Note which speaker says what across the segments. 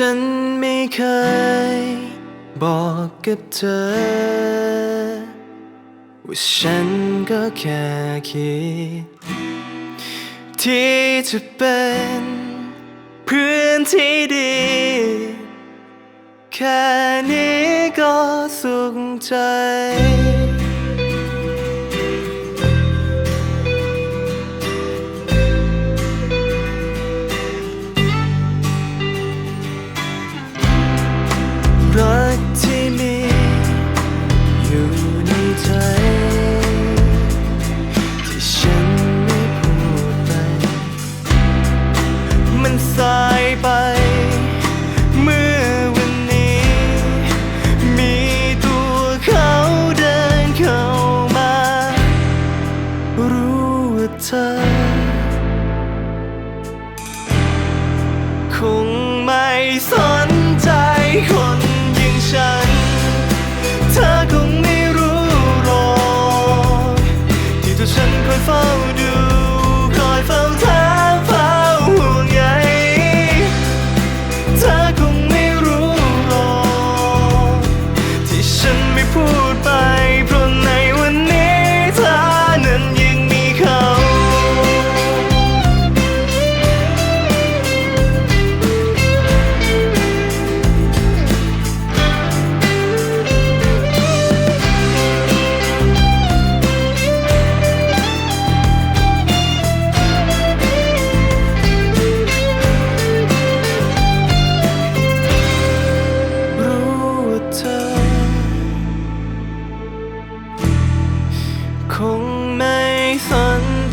Speaker 1: ฉันไม่เคยบอกกับเธอ ว่าฉันก็แค่คิด ที่จะเป็นพื้นที่ดี แค่นี้ก็สุขใจ เธอ คงไม่สน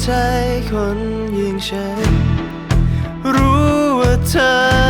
Speaker 1: ใจคนยิ่งฉันรู้ว่าเธอ